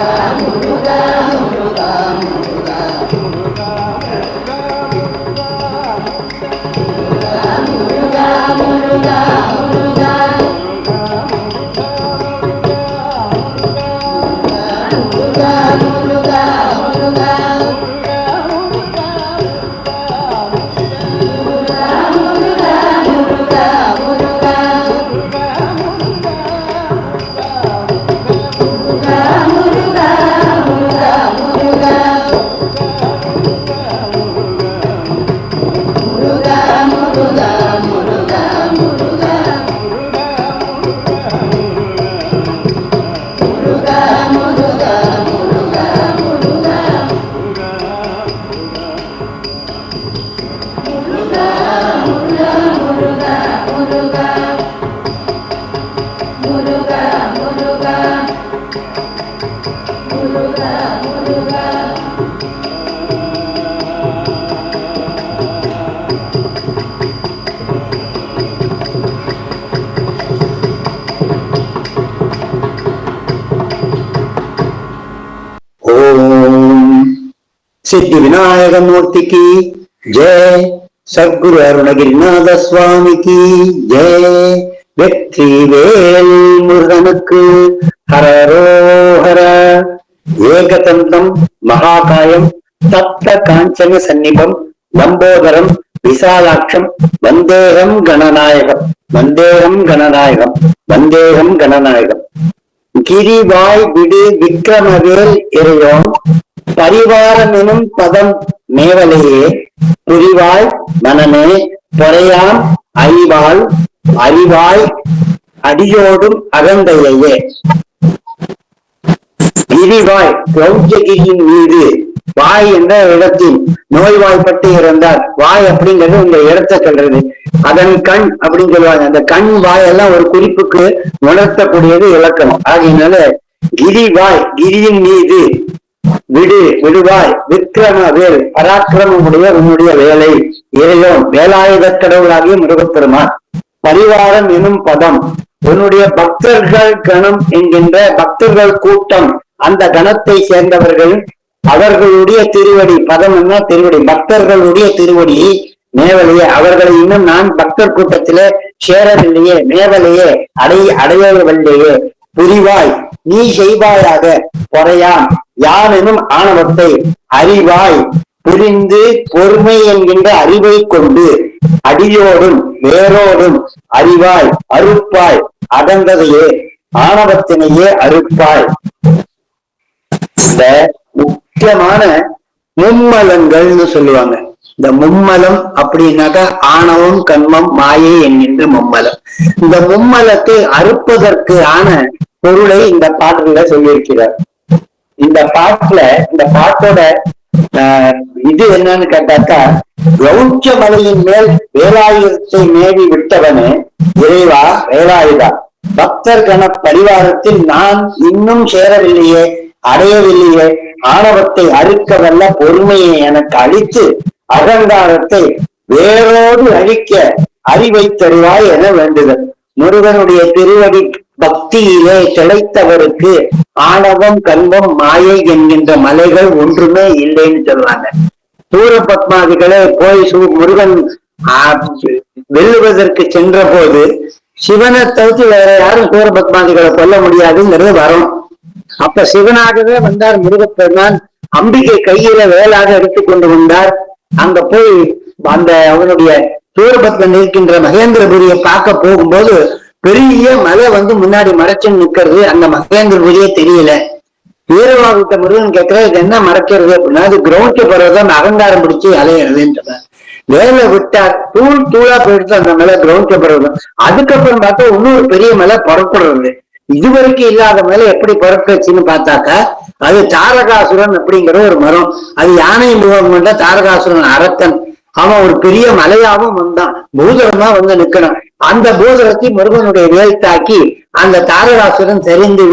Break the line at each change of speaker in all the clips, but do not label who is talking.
Muruga, Muruga, సిద్ధి వినాయక మూర్తికి జయ సద్గురు అరుణగిరినాథ స్వామికి జయ வெற்றி வேல் முருகனுக்கு ஹரரோ ஏகதந்தம் மகாகாயம் தப்த காஞ்சன சந்நிபம் லம்போதரம் விசாலாட்சம் வந்தேகம் கணநாயகம் வந்தேகம் கணநாயகம் வந்தேகம் கணநாயகம். கிரிவாய் விடு விக்ரமவேல் இறையோன் பரிவாரம் எனும் பதம் மேவலையே புரிவாய் மனமே பொறையாம் அறிவாள் அறிவாய் அடியோடும் அகந்தையே கிரிவாய் கௌஜகிரியின் மீது வாய் என்ற இடத்தில் நோய்வாய்ப்பட்டு இருந்தார் வாய் அப்படிங்கிறது இந்த இடத்தை சொல்றது அதன் கண் அப்படின்னு சொல்லுவாங்க. அந்த கண் வாய் எல்லாம் ஒரு குறிப்புக்கு உணர்த்தக்கூடியது இலக்கணம். ஆகையினால கிரிவாய் கிரியின் மீது விடு விடுவாய் விக்ரம வேல் பராக்கிரமமுடைய உன்னுடைய வேலை. இறையோன் வேலாயுத கடவுளாகிய முருகப்பெருமான். பரிவாரம் எனும் பதம். உன்னுடைய பக்தர்கள் கணம் என்கின்ற பக்தர்கள் கூட்டம். அந்த கணத்தை சேர்ந்தவர்கள் அவர்களுடைய திருவடி பதம் திருவடி. பக்தர்களுடைய திருவடி. மேவலையே அவர்களை இன்னும் நான் பக்தர் கூட்டத்திலே சேரவில்லையே மேவலையே அடைய அடையவில்லையே. புரிவாய். நீ செய்வாயாக. பொறையான் யாரெனும் ஆணவத்தை அறிவாய். புரிந்து பொறுமை என்கின்ற அறிவை கொண்டு அடியோடும் வேரோடும் அறிவாய். அறுப்பாய். அகந்ததையே ஆணவத்தினையே அறுப்பாய். இந்த முக்கியமான மும்மலங்கள்னு சொல்லுவாங்க. இந்த மும்மலம் அப்படின்னாக்கா ஆணவம் கண்மம் மாயை என்கின்ற மும்மலம். இந்த மும்மலத்தை அறுப்பதற்கு ஆன பொருளை இந்த பாட்டுல சொல்லியிருக்கிறார். இந்த பாட்டுல இந்த பாட்டோட ஆஹ், இது என்னன்னு கேட்டாக்கா கௌச்ச மலையின் மேல் வேலாயுதத்தை மேவி விட்டவனே இறைவா வேலாயுதா. பக்தர் கண பரிவாரத்தில் நான் இன்னும் சேரவில்லையே. அடையவில்லையே. ஆணவத்தை அறுக்க வல்ல பொறுமையை எனக்கு அளித்து அகங்காரத்தை வேரோடு அழிக்க அறிவை தருவாய் என வேண்டுதல். முருகனுடைய திருவடி பக்தியிலே திளைத்தவருக்கு ஆணவம் கண்பம் மாயை என்கின்ற மலைகள் ஒன்றுமே இல்லைன்னு சொல்லுவாங்க சூர பத்மாதிகளே போய் முருகன் ஆஹ், வெல்லுவதற்கு சென்ற போது சிவனை தவிர்த்து வேற யாரும் சூர பத்மாதிகளை கொல்ல முடியாதுங்கிறது வரும். அப்ப சிவனாகவே வந்தார் முருகப்பெருமான். அம்பிகை கையில வேலாக எடுத்துக்கொண்டு வந்தார். அங்க போய் அந்த அவனுடைய சூரபத்மன் இருக்கின்ற மகேந்திரபுரியை பார்க்க போகும்போது பெரிய மலை வந்து முன்னாடி மறைச்சு நிக்கிறது. அந்த மகேந்திரபுரியே தெரியல. வீரவாகிட்ட முருகன் கேட்கிற இது என்ன மறைக்கிறது? அப்படின்னா அது கிரௌண்ட் போறதுதான் அகங்காரம் பிடிச்சு அலையிறதுன்னு வேலை விட்டார். தூள் தூளா போயிடுச்சு அந்த மலை கிரௌண்ட்க்கு பருவதம் அதுக்கப்புறம் பார்த்தா இன்னொரு பெரிய மலை புறப்படுறது. இதுவரைக்கும் இல்லாத மேல எப்படி புறப்பச்சுன்னு பார்த்தாக்கா அது தாரகாசுரன் அப்படிங்கிற ஒரு மரம். அது யானை முகம் கொண்ட தாரகாசுரன் அரக்கன். அவன் ஒரு பெரிய மலையாவும் வந்தான். பூதரமா வந்து நிக்கணும். அந்த பூதரத்தை முருகனுடைய வேல் தாக்கி அந்த தாரகாசுரன் தெரிந்து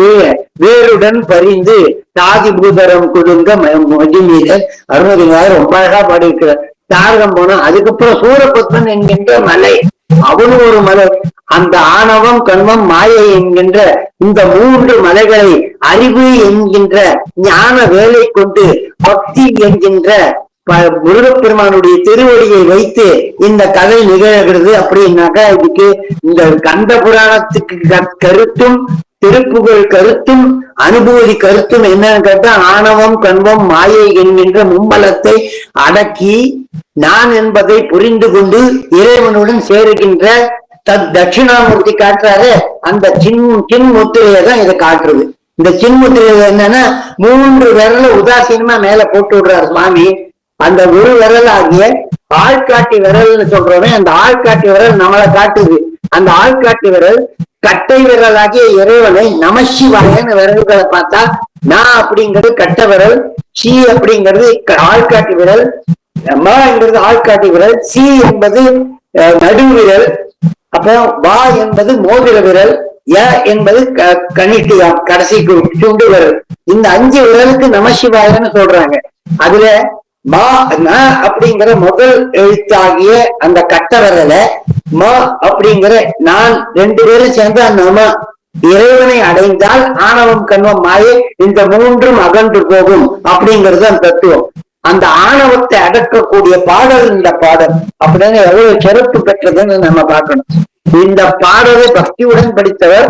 வேருடன் பறிந்து தாதி பூதரம் குடுங்க மகிமீத அருணகிரிநாதர் ரொம்ப அழகா பாடியிருக்கிறார். தாரகம் போனா அதுக்கப்புறம் சூரபத்மன் என்கின்ற மலை. அவனும் ஒரு மலை. அந்த ஆணவம் கண்மம் மாயை என்கின்ற இந்த மூன்று மலைகளை அறிவு என்கின்ற ஞான வேலை கொண்டு பக்தி என்கின்ற ப- முருகப்பெருமானுடைய திருவடியை வைத்து இந்த கதை நிகழ்கிறது. அப்படின்னாக்கா இதுக்கு இந்த கந்த புராணத்துக்கு க- கருத்தும் திருப்புகழ் கருத்தும் அனுபூதி கருத்தும் என்னன்னு கேட்டா ஆணவம் கண்பம் மாயை என்கின்ற மும்பலத்தை அடக்கி நான் என்பதை புரிந்து கொண்டு இறைவனுடன் சேருகின்ற தத் தட்சிணாமூர்த்தி காட்டுறாரு. அந்த சின் சின் முத்திரையை தான் இதை காட்டுறது. இந்த சின் முத்திரையில என்னன்னா மூன்று விரல உதாசீனமா மேல போட்டு விடுறாரு சுவாமி. அந்த ஒரு விரல் ஆகிய ஆள்காட்டி விரல்னு சொல்றோமே அந்த ஆள்காட்டி விரல் நம்மளை காட்டுது. அந்த ஆள்காட்டு விரல் கட்டை விரலாகிய இறைவனை நமசிவாயன்னு விரல்களை பார்த்தா நான் அப்படிங்கிறது கட்ட விரல் சி அப்படிங்கிறது க- விரல் ம என்பது ஆள்காட்டு விரல் சி என்பது அஹ், நடுவிரல் அப்புறம் வா என்பது மோதிர விரல் ய என்பது க- கணிட்டியாம் கடைசி சுண்டு விரல் இந்த அஞ்சு விரலுக்கு நமசிவாயன்னு சொல்றாங்க. அதுல மா ந அப்படிங்கிற முதல் எழுத்தாகிய அந்த கட்ட விரலை ம அப்படிங்கிற நான் ரெண்டு பேரும் சேர்ந்து அந்த இறைவனை அடைந்தால் ஆணவம் கண்வம் மாயை இந்த மூன்றும் அகன்று போகும் அப்படிங்கிறது அந்த தத்துவம். அந்த ஆணவத்தை அடக்கக்கூடிய பாடல் இந்த பாடல். அப்படின்னு எவ்வளவு சிறப்பு பெற்றதுன்னு நம்ம பார்க்கணும். இந்த பாடலை பக்தியுடன் படித்தவர்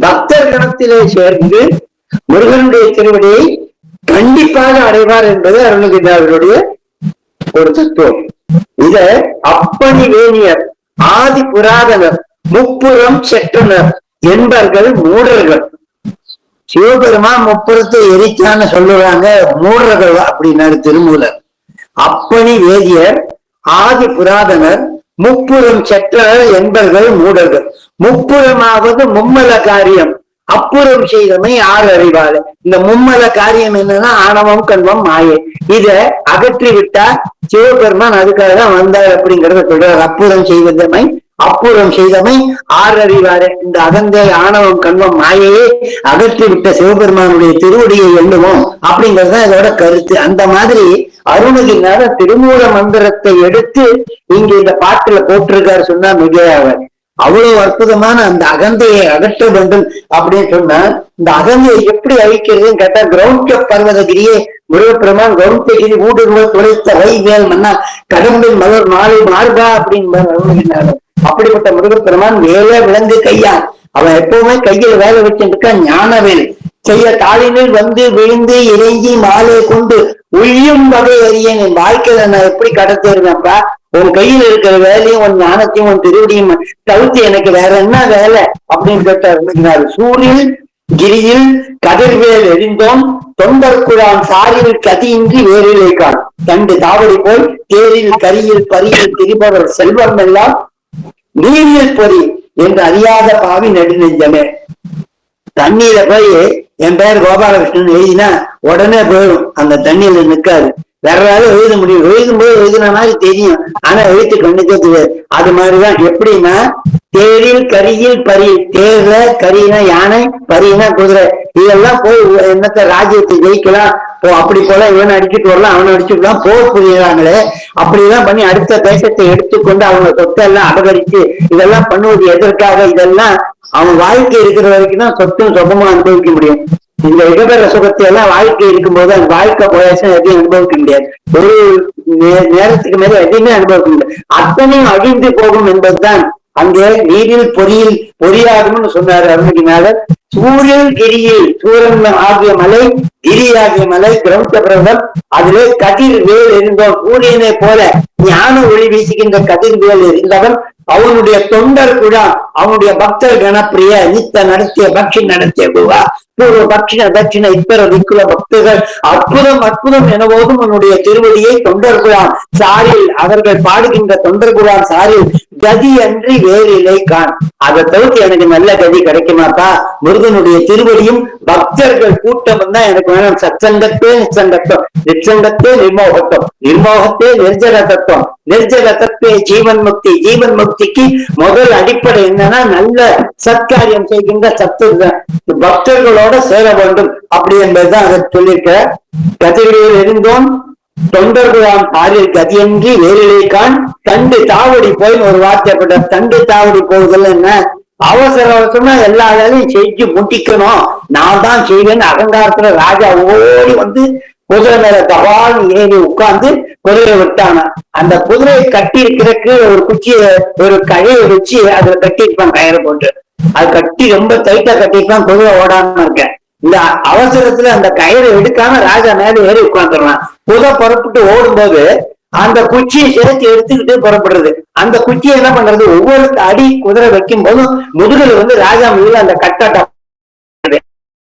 பக்தர் கணத்திலே சேர்ந்து முருகனுடைய திருவடியை கண்டிப்பாக அடைவார் என்பது அருணகிரிநாதருடைய ஒரு தத்துவம். இத அப்பணி வேணியர் ஆதி புராதனர் முப்புறம் செற்றனர் என்பர்கள் மூடர்கள். சிவபெருமான் முப்புறத்தை எரித்தான்னு சொல்லுவாங்க மூடர்கள் அப்படின்னாரு திருமூலர். அப்பணி வேதியர் ஆதி புராதனர் முப்புறம் செற்றனர் என்பர்கள் மூடர்கள். முப்புறமாவது மும்மல காரியம். அப்புறம் செய்தமை ஆறு அறிவாளு இந்த மும்மல காரியம் என்னன்னா ஆணவம் கண்வம் மாயை. இத அகற்றி விட்டா சிவபெருமான் அதுக்காக தான் வந்தார் அப்படிங்கறத சொல்றார். அப்புறம் செய்வதமை அப்புறம் செய்தமை ஆறு அறிவாரு இந்த அகந்தை ஆணவம் கண்வம் மாயையே அகற்றி விட்ட சிவபெருமானுடைய திருவடியை எண்ணுவோம் அப்படிங்கறதுதான் இதோட கருத்து. அந்த மாதிரி அருணகிரிநாத திருமூல மந்திரத்தை எடுத்து இங்க இந்த பாட்டுல போட்டிருக்காரு சொன்னா மிகையாவார். அவ்வளவு அற்புதமான அந்த அகந்தையை அகற்ற வேண்டும் அப்படின்னு சொன்னா இந்த அகந்தையை எப்படி அழிக்கிறதுன்னு கேட்டா கிரௌண்ட பர்வதகிரியே முருகப்பெருமான் கௌந்தகிரி ஊடுருவ துளைத்த வைவேல் மன்னா கடவுளின் மலர் மாலை மார்கா அப்படின்னு அப்படிப்பட்ட முருகப்பெருமான் வேலை விளங்கு கையா அவன் எப்பவுமே கையில வேலை வச்சுட்டு ஞான வேலை செய்ய தாளினில் வந்து விழுந்து இறங்கி மாலை கொண்டு உழியும் வகை அறிய என் வாழ்க்கையில நான் எப்படி கடத்திருந்தேன்ப்பா உன் கையில இருக்கிற வேலையும் உன் ஞானத்தையும் உன் திருவடியும் தவிர்த்து எனக்கு வேற என்ன வேலை? அப்படின்னு கேட்டார். சூரியன் கிரியில் கதிர்வேல் எரிந்தோம். தொண்டர் சாரியில் கதியின்றி வேறிலை கான் தண்டு தாவடி போல் தேரில் கரியில் பரியில் திரிபவர் செல்வம் எல்லாம் நீரில் பொறி என்று அறியாத பாவி நெடுநெஞ்சமே. தண்ணீரை போய் என் பேர் கோபாலகிருஷ்ணன் எழுதினா உடனே போயிடும். அந்த தண்ணியில நிக்காது. வேற ஏதாவது எழுத முடியும். எழுதும் போது எழுதின மாதிரி தெரியும். ஆனா எழுத்து கண்ணுக்கே தெரியாது. அது மாதிரிதான் எப்படின்னா தேரில் கரியில் பரி தேர்ல கரினா யானை பரினா குதிரை. இதெல்லாம் போய் என்னத்த ராஜ்யத்தை ஜெயிக்கலாம். ஓ அப்படி போல இவனை அடிச்சுட்டு வரலாம் அவனை அடிச்சுக்கலாம் போர் புரியுறாங்களே. அப்படிதான் பண்ணி அடுத்த தேசத்தை எடுத்துக்கொண்டு அவங்க சொத்தெல்லாம் அபகரித்து இதெல்லாம் பண்ணுவது எதற்காக? இதெல்லாம் அவன் வாழ்க்கை இருக்கிற வரைக்கும் தான் சொத்தும் சுகமா அனுபவிக்க முடியும். இந்த இடபெற சுகத்தை எல்லாம் வாழ்க்கை இருக்கும்போது அந்த வாழ்க்கை போயாச்சும் எதையும் அனுபவிக்க முடியாது. ஒரு நேரத்துக்கு மேல எதையுமே அனுபவிக்க முடியாது. அத்தனையும் அழிந்து போகும் என்பதுதான் அங்கே நீரில் பொறியில் பொறியாகும்னு சொன்னார் அருணகிரிநாதர் சூரியன் கிரியில் சூரன் ஆகிய மலை கிரி ஆகிய மலை கிரௌத்த பிரதம் அதிலே கதிர் வேல் இருந்தோம் சூரியனை போல ஞான ஒளி வீசுகின்ற கதிர் வேல் இருந்தவன் அவனுடைய தொண்டர் குழா அவனுடைய பக்தர் கணப்பிரிய நித்த நடத்திய பக்ஷி நடத்திய குவா பூர்வ பக்ஷிண தட்சிண இத்தர விக்குல பக்தர்கள் அற்புதம் அற்புதம் எனவோதும் உன்னுடைய திருவடியை தொண்டர் குழாம் சாரில் அவர்கள் பாடுகின்ற தொண்டர் குழாம் சாரில் கதி அன்றி வேறிலை காண். அதை தவிர்த்து எனக்கு நல்ல கதி கிடைக்குமாப்பா முருகனுடைய திருவடியும் பக்தர்கள் கூட்டம் தான் எனக்கு வேணும். சச்சங்கத்தே நிச்சங்கத்தம் நிச்சங்கத்தே நிர்மோகத்தம் நிர்மோகத்தே நிர்ஜல தத்துவம் நிர்ஜல ஜீவன் முக்தி ஜீவன் முக்திக்கு முதல் அடிப்படை என்னன்னா நல்ல சத்காரியம் செய்கின்ற சத்து பக்தர்களோட சேர வேண்டும். அப்படி என்பதுதான் அதை சொல்லியிருக்க கதிரியில் இருந்தோம் தொண்டர்குழாம் பாரில் கதியன்றி வேலிலைக்கான் தண்டு தாவடி போய் ஒரு வார்த்தை போட்ட தண்டு தாவடி போகுதல் என்ன? அவசர அவசரமா எல்லா வேலையும் செஞ்சு முட்டிக்கணும். நான் தான் செய்வேன்னு அகங்காரத்துல ராஜா ஓடி வந்து குதிரை மேல தபால் ஏறி உட்கார்ந்து குதிரையை விட்டாங்க அந்த குதிரையை கட்டி இருக்கிறதுக்கு ஒரு குச்சியை ஒரு கழையை வச்சு அதுல கட்டியிருப்பான் கயிறு போட்டு. அது கட்டி ரொம்ப டைட்டா கட்டிருப்பான் குதிரை ஓடாம இருக்கேன் இந்த அவசரத்துல அந்த கயிறை எடுக்காம ராஜா மேல ஏறி உட்காந்துருவான் புதை புறப்பட்டு ஓடும்போது அந்த குச்சியை சேர்த்து எடுத்துக்கிட்டு புறப்படுறது. அந்த குச்சியை என்ன பண்றது? ஒவ்வொரு அடி குதிரை வைக்கும் போதும் முதுகுல வந்து ராஜா முதுகுல அந்த கட்டாட்டம்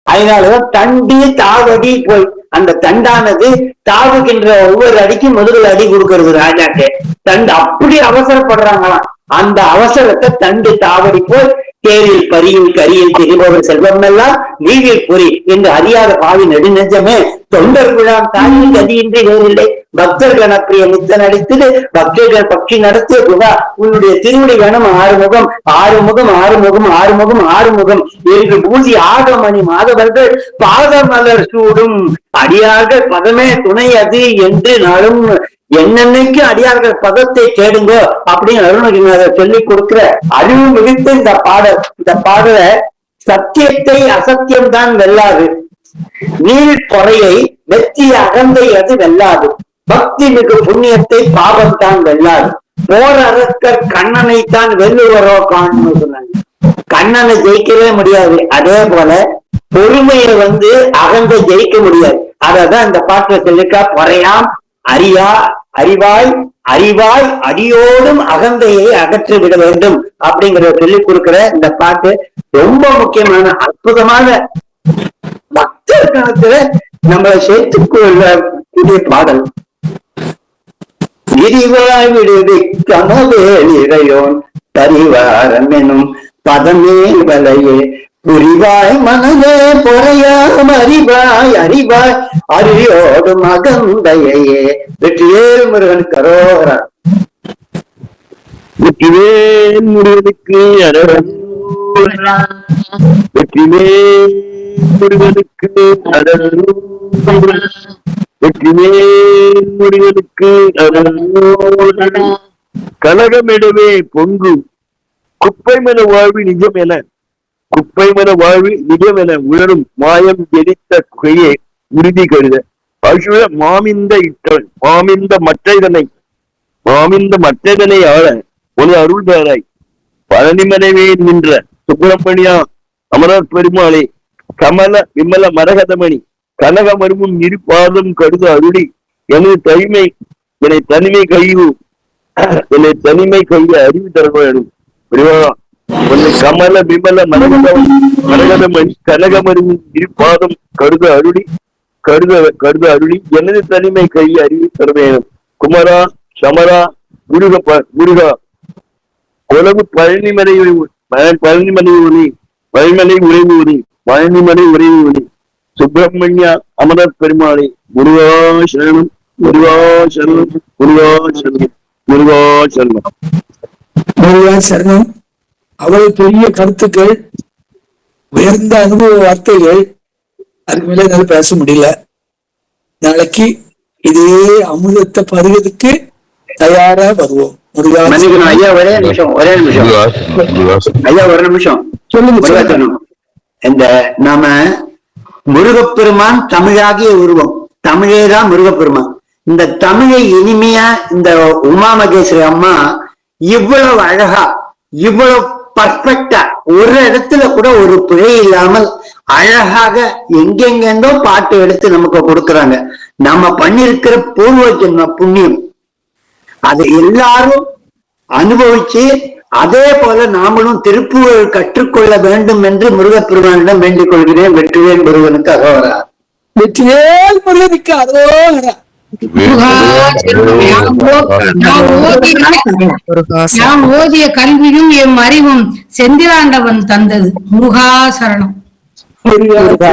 அதனாலதான் தண்டி தாவடி போய் அந்த தண்டானது தாவுகின்ற ஒவ்வொரு அடிக்கும் முதல்ல அடி கொடுக்கறது ராஜாக்கு. தண்டு அப்படி அவசரப்படுறாங்களாம். அந்த அவசரத்தை தண்டு தாவடி போய் தேரில் பரியில் கரியில் திரிபவர் செல்வம் எல்லாம் நீரில் பொறி என்று அறியாத பாவி நெடுநெஞ்சமே தொண்டர் விழா தாயின் கதியின்றி வேறில்லை. பக்தர்கள் அப்பிரிய நித்த நடித்தது பக்தர்கள் பக்தி நடத்திய குகா உன்னுடைய திருமுடி வேணும் ஆறுமுகம் ஆறுமுகம் ஆறுமுகம் ஆறுமுகம் ஆறுமுகம். என்று பூஜி ஆகமணி மாதவர்கள் பாதமலர் சூடும் அடியார்கள் பதமே துணை அது என்று நாளும் என்னென்னைக்கு அடியார்கள் பதத்தை தேடுங்க அப்படின்னு அருணகிரிநாதர் சொல்லிக் கொடுக்கிற அறிவு மிகுத்த இந்த பாடல் இந்த பாடல சத்தியத்தை அசத்தியம் தான் வெல்லாது. நீள் பொறையை வெற்றி அகந்தை அது வெல்லாது. பக்தி மிகு புண்ணியத்தை பாபம் தான் வெல்லாது போர் அரக்கர் கண்ணனை தான் வெல்லுவரோ காணும்னு சொன்னாங்க. கண்ணனை ஜெயிக்கவே முடியாது. அதே போல பொறுமையை வந்து அகந்தை ஜெயிக்க முடியாது. அததான் இந்த பாட்டுல சொல்லிருக்கா பொறையாம் அறியா அறிவாய் அறிவாய் அடியோடும் அகந்தையை அகற்றி விட வேண்டும். அப்படிங்கறத சொல்லிக் கொடுக்கிற இந்த பாட்டு ரொம்ப முக்கியமான அற்புதமான பக்தர் கணத்துல நம்மளை சேர்த்துக் கூடிய பாடல். விரிவாய் விடுதி கனவேல் இறையோன் பரிவாரம் எனும் பதமே வலையே புரிவாய் மனதே பொறையாம் அறிவாய் அறிவாய் அறியோடு மகந்தையே வெற்றியேறு முருகன் கரோரா.
வெற்றிவேல் முருகனுக்கு வெற்றிவேல் முருகனுக்கு அரவணா வெற்றிவேல் முருகனுக்கு அரவணா கனகமிடவே பொங்கு. குப்பைமன வாழ்வு நிஜம் என குப்பைமன வாழ்வு நிஜம் என உணரும் மாயம் ஜெனித்த குகையே உறுதி கருத அசுர மாமிந்த இட்டவன். மாமிந்த மற்றைதனை. மாமிந்த மற்றதனை ஆள ஒரு அருள் தாராய் பழனிமலைவே நின்ற சுப்பிரமணியா அமரர் பெருமாளே. கமல விமல மரகதமணி. கனக இருப்பாதும் இருபாதம் கருத அருளி. எனது தனிமை என்னை தனிமை கைவு என்னை தனிமை கைய அறிவு தரணும் வேண்டும் உன்னை கமல விமல மனகதம் மரகதமணி கனக மருமும் இருபாதம் கருத அருளி கருத கருத அருளி. எனது தனிமை கைய அறிவு தர குமரா சமரா முருக ப- முருகா. உலகு பழனிமலை பழனிமலை ஒளி பழனிமலை உறைவு ஒளி பழனிமலை உறைவு ஒளி சுப்பிரமணிய அமரர் பெருமாளை முருகா சரணம் முருகா சரணம் சரணம் முருகா சரணம்.
முருகன் சரணம். அவ்வளவு பெரிய கருத்துக்கள் உயர்ந்த அனுபவ வார்த்தைகள் அதுக்கு மேல என்னால பேச முடியல. நாளைக்கு இதே அமுதத்தை பருவதுக்கு தயாரா வருவோம்.
ஐயா ஒரே நிமிஷம் ஒரே நிமிஷம். ஐயா ஒரு நிமிஷம்.
சொல்லுங்க.
இந்த நாம முருகப்பெருமான் தமிழாகிய உருவம். தமிழேதான் முருகப்பெருமான். இந்த தமிழை இனிமையா இந்த உமா மகேஸ்வரி அம்மா இவ்வளவு அழகா இவ்வளவு பர்ஃபெக்டா ஒரு இடத்துல கூட ஒரு பிழை இல்லாமல் அழகாக எங்கெங்கெந்தோ பாட்டு எடுத்து நமக்கு கொடுக்கறாங்க. நம்ம பண்ணிருக்கிற பூர்வ ஜென்ம புண்ணியம். அதை எல்லாரும் அனுபவிச்சு அதே போல நாமளும் திருப்புகழ் கற்றுக்கொள்ள வேண்டும் என்று முருகப்பெருமானிடம் வேண்டிக் கொள்கிறேன். வெற்றிவேல் முருகனுக்கு அகோரா
வெற்றிவேல் முருகனுக்கு அதோகரா
நான் ஓதிய கல்வியும் எம் அறிவும் செந்திலாண்டவன் தந்தது. முருகா சரணம்
முருகா